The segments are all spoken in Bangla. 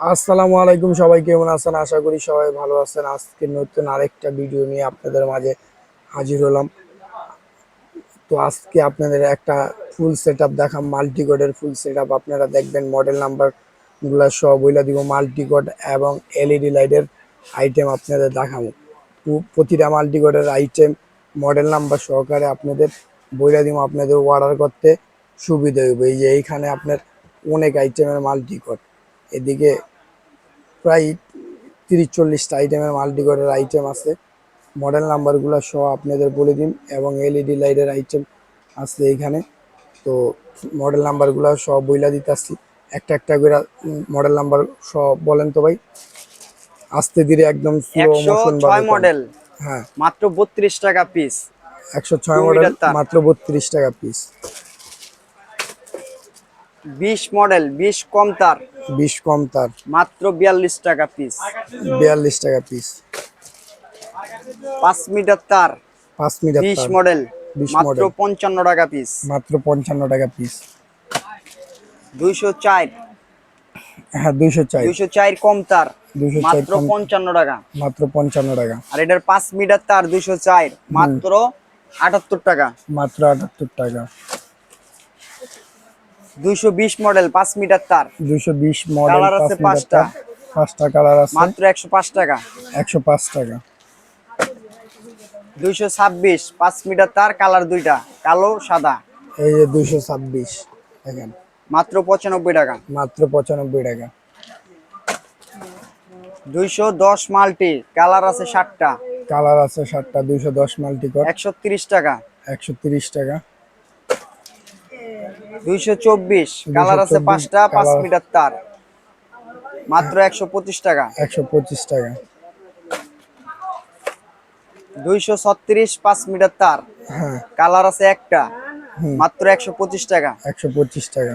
আসসালামু আলাইকুম সবাই, কেমন আছেন? আশা করি সবাই ভালো আছেন। আজকে নতুন আরেকটা ভিডিও নিয়ে আপনাদের মাঝে হাজির হলাম। তো আজকে আপনাদের একটা ফুল সেট আপ দেখাম মাল্টি কোডের ফুল সেট আপ আপনারা দেখবেন মডেল নাম্বারগুলা সব বইলা দিব মাল্টি কোড এবং এলইডি লাইটের আইটেম আপনাদের দেখাবো। প্রতিটা মাল্টি কোডের আইটেম মডেল নাম্বার সহকারে আপনাদের বইলা দিব, আপনাদের অর্ডার করতে সুবিধা হবে এই যে এইখানে আপনার অনেক আইটেমের মাল্টি কোড এদিকে প্রায় তিরিশ চল্লিশটা আইটেমের মাল্টিকোডের আইটেম আছে। মডেল নাম্বারগুলো সহ আপনাদের বলে দিন এবং এলইডি লাইটের আইটেম আছে এখানে। তো মডেল নাম্বারগুলো সব বইলা দিতে আসছি একটা একটা করে মডেল নাম্বার সব বলেন তো ভাই। আস্তে ধীরে একদম স্লো মোশন মডেল হ্যাঁ। মাত্র বত্রিশ টাকা পিস একশো ছয় Two মডেল মাত্র বত্রিশ টাকা পিস বিশ মডেল বিশ কম তার। বিশ কম তার। মাত্র বিয়াল্লিশ টাকা পিস বিয়াল্লিশ টাকা পিস পাঁচ মিটার তার। পাঁচ মিটার বিশ মডেল মাত্র পঞ্চান্ন টাকা পিস মাত্র পঞ্চান্ন টাকা পিস দুইশো চার। হ্যাঁ দুইশো চাই দুইশো চার কম তার। চার মাত্র পঞ্চান্ন টাকা। মাত্র পঞ্চান্ন টাকা। আর এটার পাঁচ মিটার তার দুইশো চার। মাত্র আটাত্তর টাকা। মাত্র আটাত্তর টাকা। দুইশো বিশ মডেল পাঁচ মিটার তার। দুইশো বিশ মডেল Colour আছে পাঁচটা। পাঁচটা কালার আছে। মাত্র একশো পাঁচ টাকা। একশো পাঁচ টাকা। দুইশো ছাব্বিশ পাঁচ মিটার তার কালার দুইটা কালো সাদা। এই যে দুইশো ছাব্বিশ দেখেন। মাত্র পঁচানব্বই টাকা। মাত্র পঁচানব্বই টাকা। দুইশো দশ মাল্টি কালার আছে ষাটটা। কালার আছে সাতটা দুইশো দশ মাল্টিকট একশো তিরিশ টাকা। একশো তিরিশ টাকা। দুইশো চব্বিশ কালার আছে পাঁচটা পাঁচ মিটার তার। মাত্র একশো পঁচিশ টাকা। একশো পঁচিশ টাকা। দুইশো ছত্রিশ পাঁচ মিটার তার। হ্যাঁ। কালার আছে একটা। মাত্র একশো পঁচিশ টাকা। একশো পঁচিশ টাকা।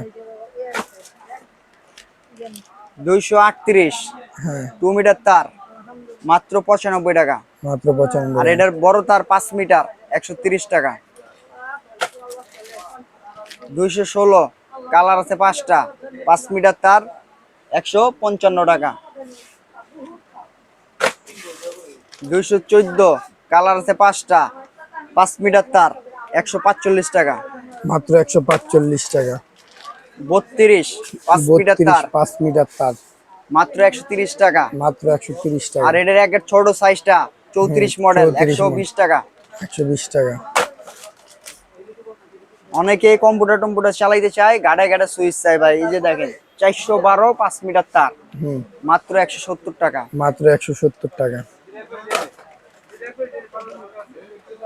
দুইশো আটত্রিশ হ্যাঁ। টু মিটার তার। মাত্র পঁচানব্বই টাকা। মাত্র পঁচানব্বই আর এটার বড় তার পাঁচ মিটার একশো তিরিশ টাকা। দুইশো ষোলো। কালার আছে পাঁচটা। পাঁচ মিটার তার একশো পঞ্চান্ন টাকা। দুইশো চোদ্দ। কালার আছে পাঁচটা। পাঁচ মিটার তার একশো পাঁচচল্লিশ টাকা। মাত্র একশো পাঁচচল্লিশ টাকা। বত্রিশ। পাঁচ মিটার তার। পাঁচ মিটার তার। মাত্র একশো তিরিশ টাকা। মাত্র একশো তিরিশ টাকা। আর এটার একের ছোট সাইজটা চৌত্রিশ মডেল একশো বিশ টাকা। একশো বিশ টাকা। অনেকে কম্পিউটার টম্পিউটার চালাইতে চায় গাড়ে গাড়ে সুইচ চাই ভাই। এই যে দেখেন চারশো বারো পাঁচ মিটার তার। হুম। মাত্র একশো সত্তর টাকা। মাত্র একশো সত্তর টাকা।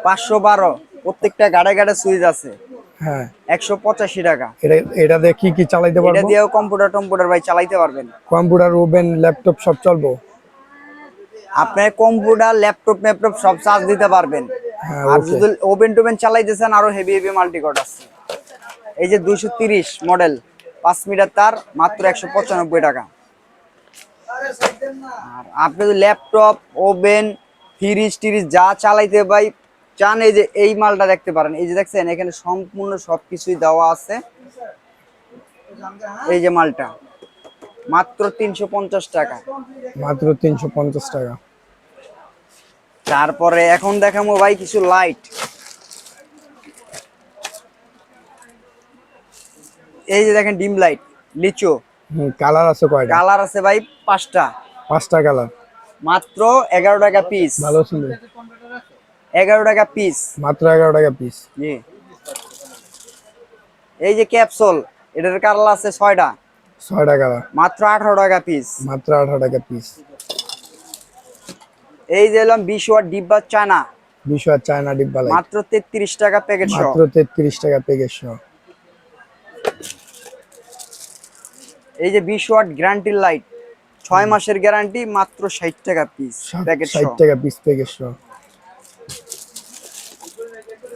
পাঁচশো বারো প্রত্যেকটা গাড়ে গাড়ে সুইচ আছে। হ্যাঁ। একশো পঁচাশি টাকা। এটা এটাতে কি কি চালাইতে এটা দিয়েও কম্পিউটার টম্পিউটার ভাই চালাইতে পারবেন। কম্পিউটার ওভেন ল্যাপটপ সব চলবো? আপনার কম্পিউটার ল্যাপটপ সব চার্জ দিতে পারবেন। আর okay. যদি ওভেন টোভেন চালাইতেছেন আরও হেভি হেভি মাল্টিকট আছে। এই যে দুইশো তিরিশ মডেল পাঁচ মিটার তার মাত্র একশো পঁচানব্বই টাকা। আর আপনি যদি ল্যাপটপ ওভেন ফ্রিজ টিরিজ যা চালাইতে ভাই চান এই যে এই মালটা দেখতে পারেন। এই যে দেখছেন এখানে সম্পূর্ণ সবকিছুই দেওয়া আছে। এই যে মালটা মাত্র তিনশো পঞ্চাশ টাকা। মাত্র তিনশো পঞ্চাশ টাকা। তারপরে এখন দেখাবো ভাই কিছু লাইট এই যে দেখেন ডিম লাইট লিচু। কালার আছে কয়টা? কালার আছে ভাই পাঁচটা। পাঁচটা কালার মাত্র এগারো টাকা পিস ভালো ছিল। এগারো টাকা পিস মাত্র এগারো টাকা পিস জি। এই যে ক্যাপসুল এটার কালার আছে ছয়টা। ছয়টা কালার মাত্র আঠারো টাকা পিস মাত্র আঠারো টাকা পিস এই যে এলাম বিশ ওয়াট ডিব্বা চানা বিশ আর চায়না ডিব্বা মাত্র তেত্রিশ টাকা প্যাকেট মাত্র তেত্রিশ টাকা প্যাকেট সহ। এই যে বিশ ওয়াট গ্যারান্টির লাইট ছয় মাসের গ্যারান্টি মাত্র ষাট টাকা পিস প্যাকেট ষাট টাকা পিস প্যাকেজ সহ।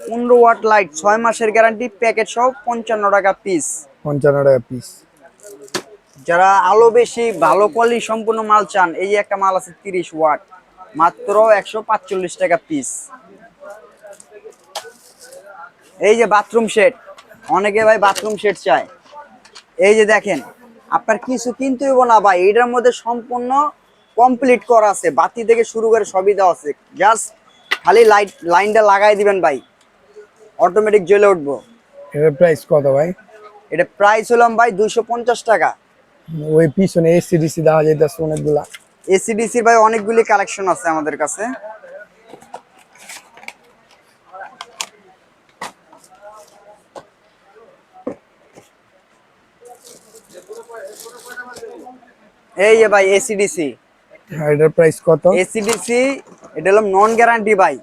পনেরো ওয়াট লাইট ছয় মাসের গ্যারান্টি প্যাকেট সহ পঞ্চান্ন টাকা পিস পঞ্চান্ন টাকা পিস যারা আলো বেশি ভালো কোয়ালিটি সম্পূর্ণ মাল চান এই যে একটা মাল আছে তিরিশ ওয়াট মাত্র একশো পাঁচচল্লিশ টাকা পিস এই যে বাথরুম সেট অনেকে ভাই বাথরুম সেট চায়। এই যে দেখেন আপনার কিছু কিনতে হইব না ভাই এটার মধ্যে সম্পূর্ণ কমপ্লিট করা আছে। বাতি থেকে শুরু করে সবই দেওয়া আছে। জাস্ট খালি লাইট লাইনটা লাগাই দিবেন ভাই। অটোমেটিক জ্বলে উঠবো। এটার প্রাইস কত ভাই? এটা প্রাইস হলাম ভাই দুইশো পঞ্চাশ টাকা। ওই পিছনে এসি ডিসি দেখা যাইতেছে অনেকগুলা। এসিডিসির ভাই অনেকগুলি কালেকশন আছে আমাদের কাছে। এই যে ভাই এসিডিসি এটার প্রাইস কত? এসিডিসি এটা হলো নন গ্যারান্টি ভাই।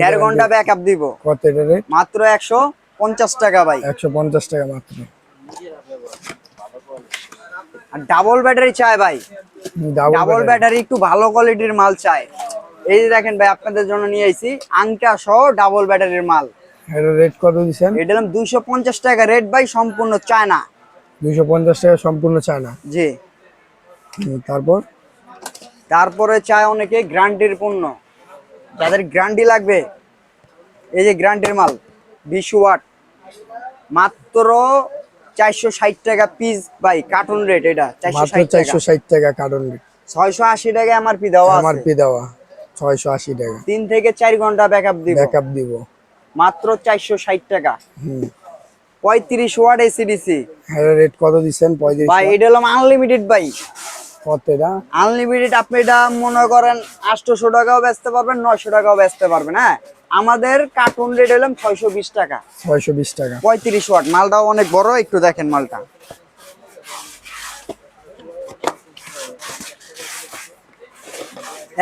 দেড় ঘণ্টা। ব্যাকআপ দিব। কত এটা রেট মাত্র একশো পঞ্চাশ টাকা ভাই। একশো পঞ্চাশ টাকা মাত্র। আর ডাবল ব্যাটারি চায় ভাই। ডাবল ব্যাটারি একটু ভালো কোয়ালিটির মাল চাই। এই যে দেখেন ভাই আপনাদের জন্য নিয়ে আইছি আংটা সহ ডাবল ব্যাটারির মাল। এটার রেট কত দিচ্ছেন? এটা হলাম দুইশো পঞ্চাশ টাকা রেট ভাই সম্পূর্ণ চায়না। দুইশো পঞ্চাশ টাকা সম্পূর্ণ চায় না জি তারপর? তারপরে চায় অনেকে গ্রান্টির পণ্য। যাদের গ্রান্টি লাগবে এই যে গ্রান্টির মাল বিশ ওয়াট। মাত্র চারশো ষাট টাকা পিস ভাই কার্টুন রেট এটা চারশো ষাট টাকা। কার্টন রেট ছয়শো আশি টাকা এমআরপি দেওয়া আমার পি দেওয়া ছয়শো আশি টাকা। তিন থেকে চার ঘণ্টা ব্যাকআপ দিব। ব্যাকআপ দিব। মাত্র চারশো ষাট টাকা। হুম। পঁয়ত্রিশ ওয়াট এসিডিসি রেট কত দিচ্ছেন? পঁয়ত্রিশ ভাই এটা হলো আনলিমিটেড ভাই। কত এটা? আনলিমিটেড আপনি এটা মনে করেন আটশোশো টাকাও বেচতে পারবেন নয়শো টাকাও বেচতে পারবেন হ্যাঁ? আমাদের কার্টুন রেট হলাম ছয়শো বিশ টাকা। ছয়শো বিশ টাকা। পঁয়ত্রিশ ওয়াট মালটাও অনেক বড় একটু দেখেন মালটা।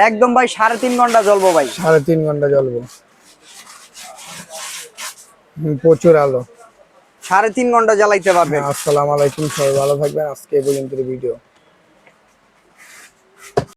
একদম ভাই সাড়ে তিন ঘণ্টা জ্বলবো ভাই। সাড়ে তিন ঘণ্টা জ্বলবো। প্রচুর আলো। সাড়ে তিন ঘণ্টা জ্বালাইতে পারবেন। আসসালাম আলাইকুম সবাই ভালো থাকবেন। আজকে এই পর্যন্ত ভিডিও